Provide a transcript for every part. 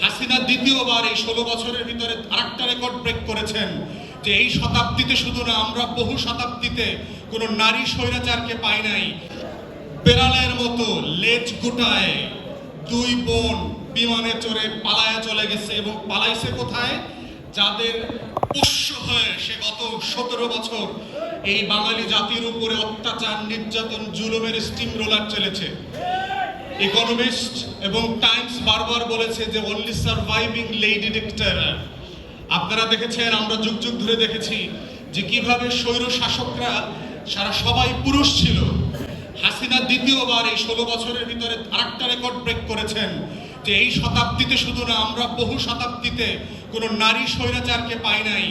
হাসিনা দ্বিতীয়বার এই ষোলো বছরের ভিতরে আরেকটা রেকর্ড ব্রেক করেছেন যে এই শতাব্দীতে শুধু না, আমরা বহু শতাব্দীতে কোনো নারী স্বৈরাচারকে পাই নাই। বেড়ালের মতো লেজ গুটায় দুই বোন বিমানে চড়ে পালায়া চলে গেছে এবং পালাইছে কোথায়? যাদের পোষ্য হয়ে সে গত সতেরো বছর এই বাঙালি জাতির উপরে অত্যাচার, নির্যাতন, জুলুমের স্টিম রোলার চলেছে। ইকোনমিস্ট এবং টাইমস বারবার বলেছে যে অনলি সার্ভাইভিং লেডি ডিক্টার আপনারা দেখেছেন, আমরা যুগ যুগ ধরে দেখেছি যে কীভাবে স্বৈর শাসকরা, সারা সবাই পুরুষ ছিল। হাসিনা দ্বিতীয়বার এই ষোলো বছরের ভিতরে আরেকটা রেকর্ড ব্রেক করেছেন যে এই শতাব্দীতে শুধু না, আমরা বহু শতাব্দীতে কোনো নারী স্বৈরাচারকে পাই নাই।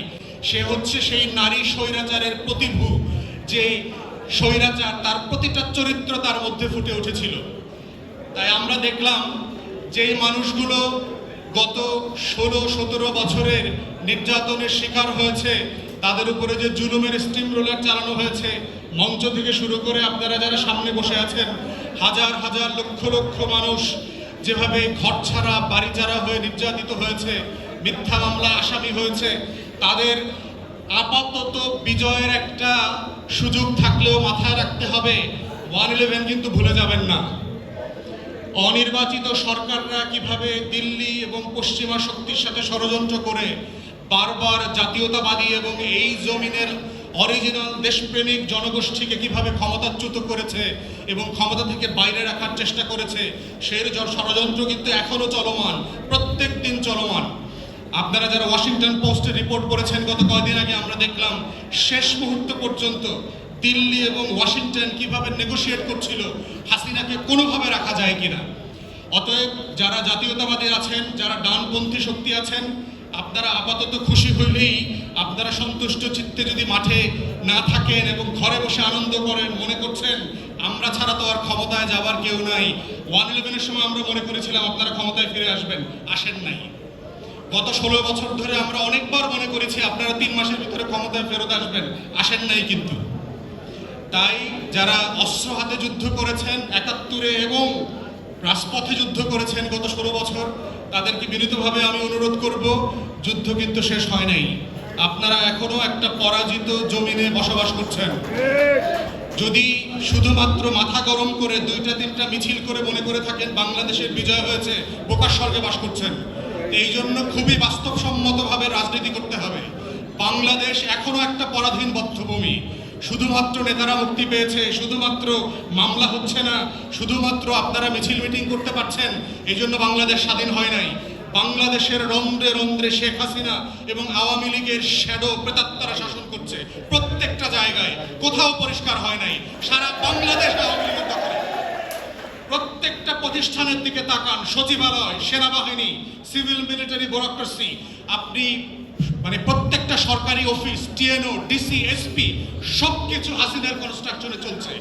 সে হচ্ছে সেই নারী স্বৈরাচারের প্রতিভু যে স্বৈরাচার তার প্রতিটা চরিত্র তার মধ্যে ফুটে উঠেছিল। তাই আমরা দেখলাম যে মানুষগুলো গত ষোলো, সতেরো বছরের নির্যাতনের শিকার হয়েছে, তাদের উপরে যে জুলুমের স্টিম রোলার চালানো হয়েছে, মঞ্চ থেকে শুরু করে আপনারা যারা সামনে বসে আছেন, হাজার হাজার লক্ষ লক্ষ মানুষ যেভাবে ঘর ছাড়া বাড়ি ছাড়া হয়ে নির্যাতিত হয়েছে, মিথ্যা মামলা, আসামি হয়েছে, তাদের আপাতত বিজয়ের একটা সুযোগ থাকলেও মাথায় রাখতে হবে ওয়ান ইলেভেন কিন্তু ভুলে যাবেন না। অনির্বাচিত সরকাররা কীভাবে দিল্লি এবং পশ্চিমা শক্তির সাথে ষড়যন্ত্র করে বারবার জাতীয়তাবাদী এবং এই জমিনের অরিজিনাল দেশপ্রেমিক জনগোষ্ঠীকে কীভাবে ক্ষমতাচ্যুত করেছে এবং ক্ষমতা থেকে বাইরে রাখার চেষ্টা করেছে সেই ষড়যন্ত্র কিন্তু এখনও চলমান, প্রত্যেক দিন চলমান। আপনারা যারা ওয়াশিংটন পোস্টে রিপোর্ট করেছেন, গত কয়দিন আগে আমরা দেখলাম, শেষ মুহূর্ত পর্যন্ত দিল্লি এবং ওয়াশিংটন কীভাবে নেগোশিয়েট করছিল, হাসিনাকে কোনোভাবে রাখা যায় কিনা। অতএব যারা জাতীয়তাবাদী আছেন, যারা ডানপন্থী শক্তি আছেন, আপনারা আপাতত খুশি হইলেই আপনারা সন্তুষ্ট চিত্তে যদি মাঠে না থাকেন এবং ঘরে বসে আনন্দ করেন, মনে করছেন, আমরা ছাড়া তো আর ক্ষমতায় যাবার কেউ নাই। ওয়ান ইলেভেনের সময় আমরা মনে করেছিলাম আপনারা ক্ষমতায় ফিরে আসবেন, আসেন নাই। গত ষোলো বছর ধরে আমরা অনেকবার মনে করেছি আপনারা তিন মাসের ভিতরে ক্ষমতায় ফেরত আসবেন, আসেন নাই কিন্তু। তাই যারা অস্ত্র হাতে যুদ্ধ করেছেন একাত্তরে এবং রাজপথে যুদ্ধ করেছেন গত ষোলো বছর, তাদেরকে বিনীতভাবে আমি অনুরোধ করব, যুদ্ধ কিন্তু শেষ হয় নাই। আপনারা এখনও একটা পরাজিত জমিনে বসবাস করছেন। যদি শুধুমাত্র মাথা গরম করে দুইটা তিনটা মিছিল করে মনে করে থাকেন বাংলাদেশের বিজয় হয়েছে, বোকার স্বর্গে বাস করছেন। এই জন্য খুবই বাস্তবসম্মতভাবে রাজনীতি করতে হবে। বাংলাদেশ এখনও একটা পরাধীন বদ্ধভূমি। শুধুমাত্র নেতারা মুক্তি পেয়েছে, শুধুমাত্র মামলা হচ্ছে না, শুধুমাত্র আপনারা মিছিল মিটিং করতে পারছেন, এই জন্য বাংলাদেশ স্বাধীন হয় নাই। বাংলাদেশের রন্ধ্রে রন্ধ্রে শেখ হাসিনা এবং আওয়ামী লীগের শ্যাডো প্রেতাত্মারা শাসন করছে, প্রত্যেকটা জায়গায়, কোথাও পরিষ্কার হয় নাই, সারা বাংলাদেশ আওয়ামী লীগের দখলে। প্রত্যেকটা প্রতিষ্ঠানের দিকে তাকান, সচিবালয়, সেনাবাহিনী সিভিল মিলিটারি ব্যুরোক্রেসি আপনি মানে সরকারি অফিস টিএনও ডিসি এসপি সবকিছু হাসিনার কনস্ট্রাকশনে চলছে।